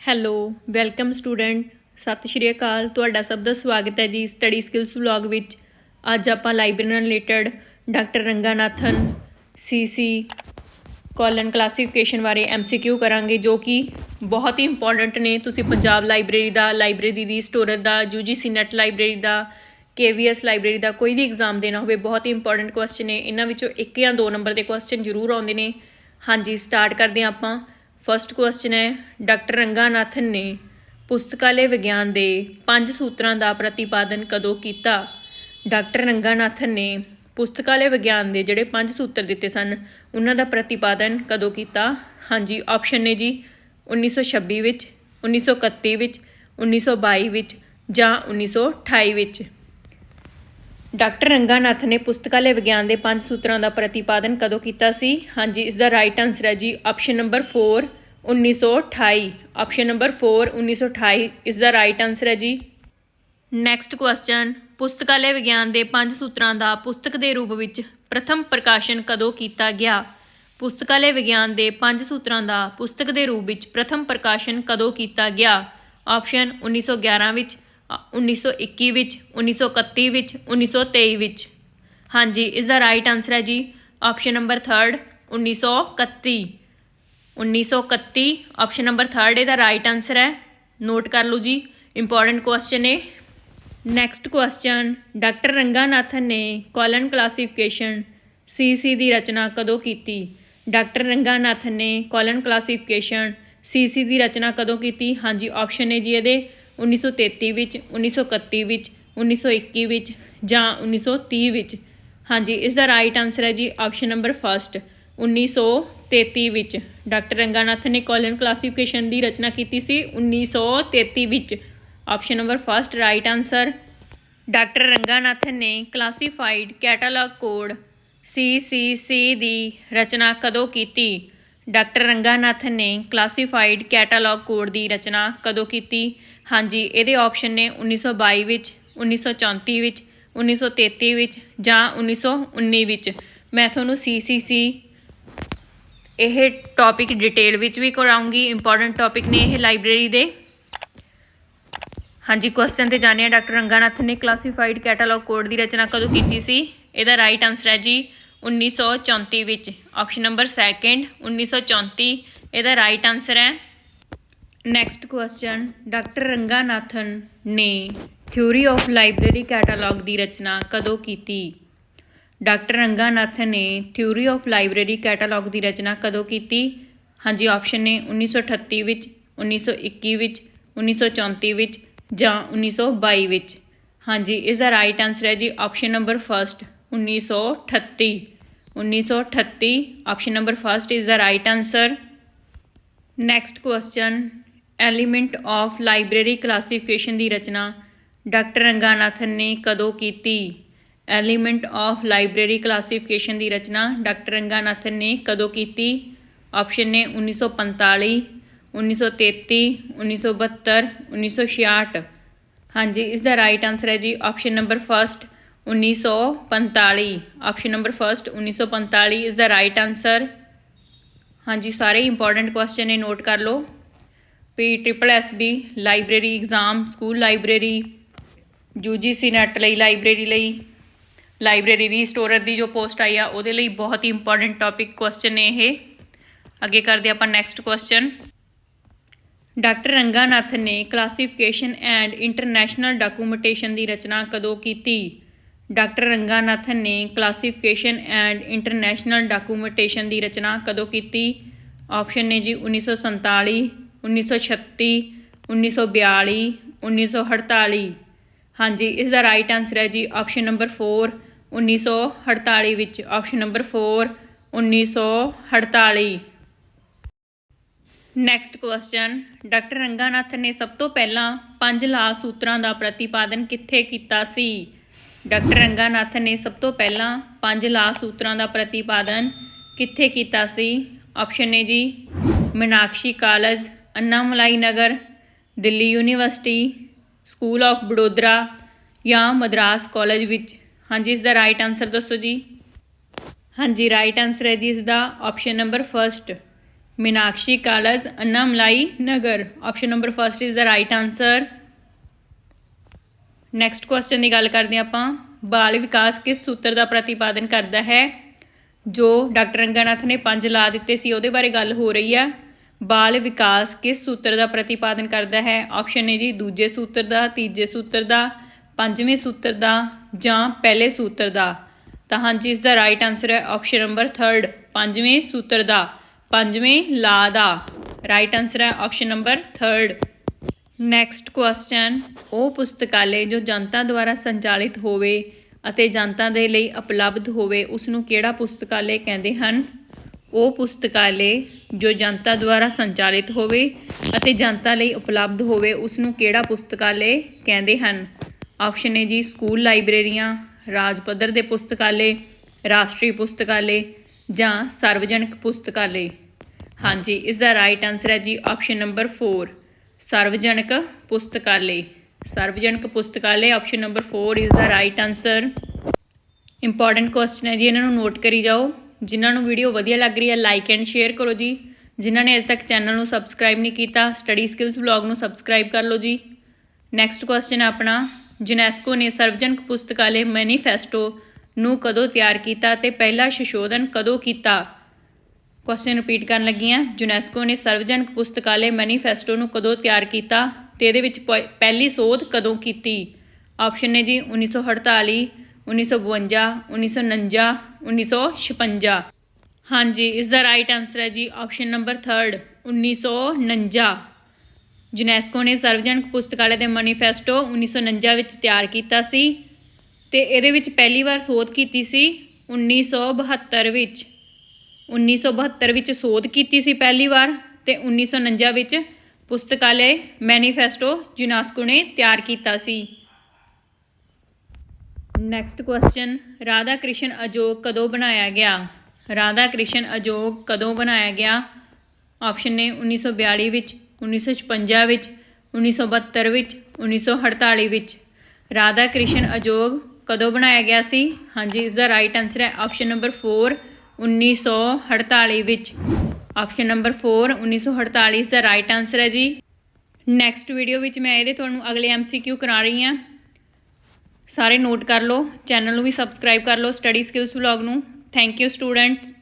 Hello, welcome student, ਸਤਿ ਸ਼੍ਰੀ ਅਕਾਲ। ਤੁਹਾਡਾ ਸਭ ਦਾ ਸਵਾਗਤ ਹੈ ਜੀ ਸਟੱਡੀ ਸਕਿੱਲਸ ਵਲੌਗ ਵਿੱਚ। ਅੱਜ ਆਪਾਂ ਲਾਇਬ੍ਰੇਰੀ ਨਾਲ related doctor Ranganathan CC colon classification ਬਾਰੇ ਐਮਸੀਕਿਊ ਕਰਾਂਗੇ, ਜੋ ਕਿ ਬਹੁਤ ਹੀ ਇੰਪੋਰਟੈਂਟ ਨੇ। ਤੁਸੀਂ ਪੰਜਾਬ ਲਾਇਬ੍ਰੇਰੀ ਦਾ, ਲਾਇਬ੍ਰੇਰੀ ਦੀ ਸਟੋਰੇਜ ਦਾ ਯੂਜੀਸੀ ਨੈਟ ਲਾਇਬ੍ਰੇਰੀ ਦਾ ਕੇਵੀਐਸ ਲਾਇਬ੍ਰੇਰੀ ਦਾ ਕੋਈ ਵੀ ਐਗਜ਼ਾਮ ਦੇਣਾ ਹੋਵੇ, ਬਹੁਤ ਹੀ ਇੰਪੋਰਟੈਂਟ ਕੁਐਸਚਨ ਨੇ। ਇਹਨਾਂ ਵਿੱਚੋਂ ਇੱਕ ਜਾਂ ਦੋ ਨੰਬਰ ਦੇ ਕੁਐਸਚਨ ਜ਼ਰੂਰ ਆਉਂਦੇ ਨੇ। ਹਾਂਜੀ ਸਟਾਰਟ ਕਰਦੇ ਹਾਂ ਆਪਾਂ। ਫਰਸਟ ਕੁਐਸਚਨ ਹੈ, ਡਾਕਟਰ ਰੰਗਾਨਾਥਨ ਨੇ ਪੁਸਤਕਾਲੇ ਵਿਗਿਆਨ ਦੇ ਪੰਜ ਸੂਤਰਾਂ ਦਾ ਪ੍ਰਤੀਪਾਦਨ ਕਦੋਂ ਕੀਤਾ? ਡਾਕਟਰ ਰੰਗਾਨਾਥਨ ਨੇ ਪੁਸਤਕਾਲੇ ਵਿਗਿਆਨ ਦੇ ਜਿਹੜੇ ਪੰਜ ਸੂਤਰ ਦਿੱਤੇ ਸਨ, ਉਹਨਾਂ ਦਾ ਪ੍ਰਤੀਪਾਦਨ ਕਦੋਂ ਕੀਤਾ? ਹਾਂਜੀ ਆਪਸ਼ਨ ਨੇ ਜੀ 1926 ਵਿੱਚ 1931 ਵਿੱਚ 1922 ਵਿੱਚ ਜਾਂ 1928 ਵਿੱਚ। ਡਾਕਟਰ ਰੰਗਾਨਾਥ ਨੇ ਪੁਸਤਕਾਲੇ ਵਿਗਿਆਨ ਦੇ ਪੰਜ ਸੂਤਰਾਂ ਦਾ ਪ੍ਰਤੀਪਾਦਨ ਕਦੋਂ ਕੀਤਾ ਸੀ? ਹਾਂਜੀ, ਇਸ ਦਾ ਰਾਈਟ ਆਨਸਰ ਹੈ ਜੀ ਆਪਸ਼ਨ ਨੰਬਰ 4 1928 ਆਪਸ਼ਨ ਨੰਬਰ 4 1928 ਇਸ ਦਾ ਰਾਈਟ ਆਨਸਰ ਹੈ ਜੀ। ਨੈਕਸਟ ਕੁਐਸਚਨ ਪੁਸਤਕਾਲੇ ਵਿਗਿਆਨ ਦੇ ਪੰਜ ਸੂਤਰਾਂ ਦਾ ਪੁਸਤਕ ਦੇ ਰੂਪ ਵਿੱਚ ਪ੍ਰਥਮ ਪ੍ਰਕਾਸ਼ਨ ਕਦੋਂ ਕੀਤਾ ਗਿਆ? ਪੁਸਤਕਾਲੇ ਵਿਗਿਆਨ ਦੇ ਪੰਜ ਸੂਤਰਾਂ ਦਾ ਪੁਸਤਕ ਦੇ ਰੂਪ ਵਿੱਚ ਪ੍ਰਥਮ ਪ੍ਰਕਾਸ਼ਨ ਕਦੋਂ ਕੀਤਾ ਗਿਆ? ਆਪਸ਼ਨ 1911 ਵਿੱਚ। 1921 ਵਿੱਚ 1931 ਵਿੱਚ 1923 ਵਿੱਚ। ਹਾਂਜੀ, ਇਸ ਦਾ ਰਾਈਟ ਆਨਸਰ ਹੈ ਜੀ ਆਪਸ਼ਨ ਨੰਬਰ 3 1931 1931 ਆਪਸ਼ਨ ਨੰਬਰ 3 ਇਹਦਾ ਰਾਈਟ ਆਨਸਰ ਹੈ। ਨੋਟ ਕਰ ਲਓ ਜੀ ਇੰਪੋਰਟੈਂਟ ਕੁਐਸਚਨ ਹੈ ਨੈਕਸਟ ਕੁਐਸਚਨ ਡਾਕਟਰ ਰੰਗਾਨਾਥਨ ਨੇ ਕੋਲਨ ਕਲਾਸੀਫਿਕੇਸ਼ਨ ਸੀਸੀ ਦੀ ਰਚਨਾ ਕਦੋਂ ਕੀਤੀ? ਡਾਕਟਰ ਰੰਗਾਨਾਥਨ ਨੇ ਕੋਲਨ ਕਲਾਸੀਫਿਕੇਸ਼ਨ ਸੀਸੀ ਦੀ ਰਚਨਾ ਕਦੋਂ ਕੀਤੀ? ਹਾਂਜੀ ਆਪਸ਼ਨ ਹੈ ਜੀ ਇਹਦੇ। 1933 ਵਿੱਚ 1931 ਵਿੱਚ 1921 ਵਿੱਚ ਜਾਂ 1930 ਵਿੱਚ? ਹਾਂਜੀ, ਇਸ ਦਾ ਰਾਈਟ ਆਨਸਰ ਹੈ ਜੀ ਆਪਸ਼ਨ ਨੰਬਰ ਫਸਟ 1933 ਵਿੱਚ। ਡਾਕਟਰ ਰੰਗਾਨਾਥਨ ਨੇ ਕਾਲਨ ਕਲਾਸੀਫਿਕੇਸ਼ਨ ਦੀ ਰਚਨਾ ਕੀਤੀ ਸੀ 1933 ਵਿੱਚ। Option number first right answer doctor Ranganathan ਨੇ ਕਲਾਸੀਫਾਈਡ ਕੈਟਾਲੌਗ ਕੋਡ CCC ਦੀ ਰਚਨਾ ਕਦੋਂ ਕੀਤੀ? ਡਾਕਟਰ ਰੰਗਾਨਾਥਨ ਨੇ ਕਲਾਸੀਫਾਈਡ ਕੈਟਾਲੌਗ ਕੋਡ ਦੀ ਰਚਨਾ ਕਦੋਂ ਕੀਤੀ? ਹਾਂਜੀ, ਇਹਦੇ ਆਪਸ਼ਨ ਨੇ 1922 ਵਿੱਚ 1934 ਵਿੱਚ 1933 ਵਿੱਚ ਜਾਂ 1919 ਵਿੱਚ। ਮੈਂ ਤੁਹਾਨੂੰ CCC ਇਹ ਟੌਪਿਕ ਡਿਟੇਲ ਵਿੱਚ ਵੀ ਕਰਾਉਂਗੀ। ਇੰਪੋਰਟੈਂਟ ਟੌਪਿਕ ਨੇ ਇਹ ਲਾਇਬ੍ਰੇਰੀ ਦੇ। ਹਾਂਜੀ ਕੁਐਸਚਨ ਤੇ ਜਾਣਿਆ ਡਾਕਟਰ ਰੰਗਾਨਾਥਨ ਨੇ ਕਲਾਸੀਫਾਈਡ ਕੈਟਾਲੌਗ ਕੋਡ ਦੀ ਰਚਨਾ ਕਦੋਂ ਕੀਤੀ ਸੀ? ਇਹਦਾ ਰਾਈਟ ਆਨਸਰ ਹੈ ਜੀ 1934 ਵਿੱਚ। ਆਪਸ਼ਨ ਨੰਬਰ ਸੈਕੰਡ 1934 ਇਹਦਾ ਰਾਈਟ ਆਨਸਰ ਹੈ। ਨੈਕਸਟ ਕੁਐਸਚਨ ਡਾਕਟਰ ਰੰਗਾਨਾਥਨ ਨੇ ਥਿਊਰੀ ਆਫ ਲਾਇਬ੍ਰੇਰੀ ਕੈਟਾਲੌਗ ਦੀ ਰਚਨਾ ਕਦੋਂ ਕੀਤੀ? ਡਾਕਟਰ ਰੰਗਾਨਾਥਨ ਨੇ ਥਿਊਰੀ ਆਫ ਲਾਇਬ੍ਰੇਰੀ ਕੈਟਾਲੌਗ ਦੀ ਰਚਨਾ ਕਦੋਂ ਕੀਤੀ? ਹਾਂਜੀ ਆਪਸ਼ਨ ਨੇ 1938 ਵਿੱਚ 1921 ਵਿੱਚ 1934 ਵਿੱਚ ਜਾਂ 1922 ਵਿੱਚ। ਹਾਂਜੀ ਇਸ ਦਾ ਰਾਈਟ ਆਨਸਰ ਹੈ ਜੀ option number first 1938 1938 option number first is the right answer next question element of library classification ਦੀ ਰਚਨਾ ਡਾਕਟਰ ਰੰਗਾਨਾਥਨ ਨੇ ਕਦੋਂ ਕੀਤੀ? ਐਲੀਮੈਂਟ ਆਫ ਲਾਇਬ੍ਰੇਰੀ ਕਲਾਸੀਫਿਕੇਸ਼ਨ ਦੀ ਰਚਨਾ ਡਾਕਟਰ ਰੰਗਾਨਾਥਨ ਨੇ ਕਦੋਂ ਕੀਤੀ? ਆਪਸ਼ਨ ਨੇ 1945 1933 1972 1966 ਹਾਂਜੀ ਇਸ ਦਾ ਰਾਈਟ ਆਨਸਰ ਹੈ ਜੀ option number first 1945 option number first 1945 is the right answer ਹਾਂਜੀ, ਸਾਰੇ ਇੰਪੋਰਟੈਂਟ ਕੁਐਸਚਨ ਨੇ ਨੋਟ ਕਰ ਲਓ। P triple S B library exam school library UGC NET ਲਈ ਲਾਇਬ੍ਰੇਰੀ ਲਈ। ਲਾਇਬ੍ਰੇਰੀ ਰੀਸਟੋਰਰ ਦੀ ਜੋ ਪੋਸਟ ਆਈ ਆ, ਉਹਦੇ ਲਈ ਬਹੁਤ ਹੀ ਇੰਪੋਰਟੈਂਟ ਟੌਪਿਕ ਕੁਐਸਚਨ ਨੇ ਇਹ। ਅੱਗੇ ਕਰਦੇ ਆਪਾਂ ਨੈਕਸਟ ਕੁਐਸਚਨ ਡਾਕਟਰ ਰੰਗਾਨਾਥਨ ਨੇ ਕਲਾਸੀਫਿਕੇਸ਼ਨ ਐਂਡ ਇੰਟਰਨੈਸ਼ਨਲ ਡਾਕੂਮੈਂਟੇਸ਼ਨ ਦੀ ਰਚਨਾ ਕਦੋਂ ਕੀਤੀ? ਡਾਕਟਰ ਰੰਗਾਨਾਥਨ ਨੇ ਕਲਾਸੀਫਿਕੇਸ਼ਨ ਐਂਡ ਇੰਟਰਨੈਸ਼ਨਲ ਡਾਕੂਮੈਂਟੇਸ਼ਨ ਦੀ ਰਚਨਾ ਕਦੋਂ ਕੀਤੀ? ਆਪਸ਼ਨ ਨੇ ਜੀ 1947 1936 1942 1948 ਹਾਂਜੀ ਇਸ ਦਾ ਰਾਈਟ ਆਨਸਰ ਹੈ ਜੀ ਆਪਸ਼ਨ ਨੰਬਰ 4 1948 ਵਿੱਚ option number 4 1948 next question doctor Ranganathan ਨੇ ਸਭ ਤੋਂ ਪਹਿਲਾਂ ਪੰਜ ਲਾ ਸੂਤਰਾਂ ਦਾ ਪ੍ਰਤੀਪਾਦਨ ਕਿੱਥੇ ਕੀਤਾ ਸੀ? ਡਾਕਟਰ ਰੰਗਾਨਾਥਨ ਨੇ ਸਭ ਤੋਂ ਪਹਿਲਾਂ ਪੰਜ ਲਾ ਸੂਤਰਾਂ ਦਾ ਪ੍ਰਤੀਪਾਦਨ ਕਿੱਥੇ ਕੀਤਾ ਸੀ? ਆਪਸ਼ਨ ਨੇ ਜੀ, Meenakshi college, Annamalai Nagar, Delhi university, school of Baroda ਜਾਂ ਮਦਰਾਸ ਕਾਲਜ ਵਿੱਚ। ਹਾਂਜੀ, ਇਸ ਦਾ ਰਾਈਟ ਆਨਸਰ ਦੱਸੋ ਜੀ। ਹਾਂਜੀ ਰਾਈਟ ਆਨਸਰ ਹੈ ਜੀ, ਇਸ ਦਾ option number first Meenakshi college, Annamalai Nagar. Option number first is the right answer next question ਦੀ ਗੱਲ ਕਰਦੇ ਹਾਂ ਆਪਾਂ। ਬਾਲ ਵਿਕਾਸ ਕਿਸ ਸੂਤਰ ਦਾ ਪ੍ਰਤੀਪਾਦਨ ਕਰਦਾ ਹੈ? ਜੋ ਡਾਕਟਰ ਰੰਗਾਨਾਥ ਨੇ ਪੰਜ ਲਾ ਦਿੱਤੇ ਸੀ, ਉਹਦੇ ਬਾਰੇ ਗੱਲ ਹੋ ਰਹੀ ਆ ਬਾਲ ਵਿਕਾਸ ਕਿਸ ਸੂਤਰ ਦਾ ਪ੍ਰਤੀਪਾਦਨ ਕਰਦਾ ਹੈ? ਆਪਸ਼ਨ ਹੈ ਜੀ ਦੂਜੇ ਸੂਤਰ ਦਾ, ਤੀਜੇ ਸੂਤਰ ਦਾ, ਪੰਜਵੇਂ ਸੂਤਰ ਦਾ ਜਾਂ ਪਹਿਲੇ ਸੂਤਰ ਦਾ। ਤਾਂ ਹਾਂਜੀ, ਇਸ ਦਾ ਰਾਈਟ ਆਨਸਰ ਹੈ ਆਪਸ਼ਨ ਨੰਬਰ 3 ਪੰਜਵੇਂ ਸੂਤਰ ਦਾ, ਪੰਜਵੇਂ ਲਾ ਦਾ। ਰਾਈਟ ਆਨਸਰ ਹੈ ਆਪਸ਼ਨ ਨੰਬਰ 3 ਨੈਕਸਟ ਕੁਐਸਚਨ ਉਹ ਪੁਸਤਕਾਲੇ ਜੋ ਜਨਤਾ ਦੁਆਰਾ ਸੰਚਾਲਿਤ ਹੋਵੇ ਅਤੇ ਜਨਤਾ ਦੇ ਲਈ ਉਪਲਬਧ ਹੋਵੇ ਉਸ ਨੂੰ ਕਿਹੜਾ ਪੁਸਤਕਾਲੇ ਕਹਿੰਦੇ ਹਨ? ਉਹ ਪੁਸਤਕਾਲੇ ਜੋ ਜਨਤਾ ਦੁਆਰਾ ਸੰਚਾਲਿਤ ਹੋਵੇ ਅਤੇ ਜਨਤਾ ਲਈ ਉਪਲਬਧ ਹੋਵੇ ਉਸ ਨੂੰ ਕਿਹੜਾ ਪੁਸਤਕਾਲੇ ਕਹਿੰਦੇ ਹਨ? ਆਪਸ਼ਨ ਹੈ ਜੀ ਸਕੂਲ ਲਾਇਬ੍ਰੇਰੀਆਂ ਰਾਜ ਪੱਧਰ ਦੇ ਪੁਸਤਕਾਲੇ, ਰਾਸ਼ਟਰੀ ਪੁਸਤਕਾਲੇ ਜਾਂ ਸਾਰਵਜਨਿਕ ਪੁਸਤਕਾਲੇ। ਹਾਂਜੀ ਇਸ ਦਾ ਰਾਈਟ ਆਨਸਰ ਹੈ ਜੀ ਆਪਸ਼ਨ ਨੰਬਰ 4 ਸਾਰਵਜਨਿਕ ਪੁਸਤਕਾਲੇ। ਸਾਰਵਜਨਿਕ ਪੁਸਤਕਾਲੇ option number 4 is the right answer important question ਹੈ ਜੀ, ਇਹਨਾਂ ਨੂੰ ਨੋਟ ਕਰੀ ਜਾਓ। ਜਿਨ੍ਹਾਂ ਨੂੰ ਵੀਡੀਓ ਵਧੀਆ ਲੱਗ ਰਹੀ ਹੈ ਲਾਈਕ ਐਂਡ ਸ਼ੇਅਰ ਕਰੋ ਜੀ। ਜਿਨ੍ਹਾਂ ਨੇ ਅਜੇ ਤੱਕ ਚੈਨਲ ਨੂੰ ਸਬਸਕ੍ਰਾਈਬ ਨਹੀਂ ਕੀਤਾ ਸਟੱਡੀ ਸਕਿੱਲਸ ਵਲੌਗ ਨੂੰ ਸਬਸਕ੍ਰਾਈਬ ਕਰ ਲਓ ਜੀ। ਨੈਕਸਟ ਕੁਐਸਚਨ ਆਪਣਾ। ਯੂਨੈਸਕੋ ਨੇ ਸਰਵਜਨਕ ਪੁਸਤਕਾਲੇ ਮੈਨੀਫੈਸਟੋ ਨੂੰ ਕਦੋਂ ਤਿਆਰ ਕੀਤਾ ਤੇ ਪਹਿਲਾ ਸੰਸ਼ੋਧਨ ਕਦੋਂ ਕੀਤਾ? ਕੁਐਸਚਨ ਰਿਪੀਟ ਕਰਨ ਲੱਗੀ ਹਾਂ। ਯੂਨੈਸਕੋ ਨੇ ਸਰਵਜਨਕ ਪੁਸਤਕਾਲੇ ਮੈਨੀਫੈਸਟੋ ਨੂੰ ਕਦੋਂ ਤਿਆਰ ਕੀਤਾ ਤੇ ਇਹਦੇ ਵਿੱਚ ਪਹਿਲੀ ਸੋਧ ਕਦੋਂ ਕੀਤੀ? ਆਪਸ਼ਨ ਨੇ ਜੀ 1948 1952 1949 1956 ਹਾਂਜੀ, ਇਸ ਦਾ ਰਾਈਟ ਆਨਸਰ ਹੈ ਜੀ ਆਪਸ਼ਨ ਨੰਬਰ 3 1949 ਯੂਨੈਸਕੋ ਨੇ ਸਰਵਜਨਕ ਪੁਸਤਕਾਲੇ ਦੇ ਮੈਨੀਫੈਸਟੋ 1949 ਵਿੱਚ ਤਿਆਰ ਕੀਤਾ ਸੀ ਤੇ ਇਹਦੇ ਵਿੱਚ ਪਹਿਲੀ ਵਾਰ ਸੋਧ ਕੀਤੀ ਸੀ 1972 ਵਿੱਚ। 1972 ਵਿੱਚ ਸੋਧ ਕੀਤੀ ਸੀ ਪਹਿਲੀ ਵਾਰ ਤੇ 1949 ਵਿੱਚ ਪੁਸਤਕਾਲੇ ਮੈਨੀਫੈਸਟੋ ਯੂਨੈਸਕੋ ਨੇ ਤਿਆਰ ਕੀਤਾ ਸੀ। ਨੈਕਸਟ ਕੁਐਸਚਨ ਰਾਧਾ ਕ੍ਰਿਸ਼ਨ ਅਜੋਗ ਕਦੋਂ ਬਣਾਇਆ ਗਿਆ? ਰਾਧਾ ਕ੍ਰਿਸ਼ਨ ਅਜੋਗ ਕਦੋਂ ਬਣਾਇਆ ਗਿਆ? ਆਪਸ਼ਨ ਨੇ 1942 ਵਿੱਚ 1956 ਵਿੱਚ 1972 ਵਿੱਚ 1948 ਵਿੱਚ। ਰਾਧਾ ਕ੍ਰਿਸ਼ਨ ਅਜੋਗ ਕਦੋਂ ਬਣਾਇਆ ਗਿਆ ਸੀ? ਹਾਂਜੀ ਇਸ ਦਾ ਰਾਈਟ ਆਨਸਰ ਹੈ ਆਪਸ਼ਨ ਨੰਬਰ 4 1948 ਵਿੱਚ। ਆਪਸ਼ਨ ਨੰਬਰ 4 1948 ਇਸ ਦਾ ਰਾਈਟ ਆਨਸਰ ਹੈ ਜੀ। ਨੈਕਸਟ ਵੀਡੀਓ ਵਿੱਚ ਮੈਂ ਇਹਦੇ ਤੁਹਾਨੂੰ ਅਗਲੇ ਐਮਸੀਕਿਊ ਕਰਾ ਰਹੀ ਹਾਂ। ਸਾਰੇ ਨੋਟ ਕਰ ਲਓ ਚੈਨਲ ਨੂੰ ਵੀ ਸਬਸਕ੍ਰਾਈਬ ਕਰ ਲਓ ਸਟੱਡੀ ਸਕਿੱਲਸ ਵਲੌਗ ਨੂੰ। Thank you students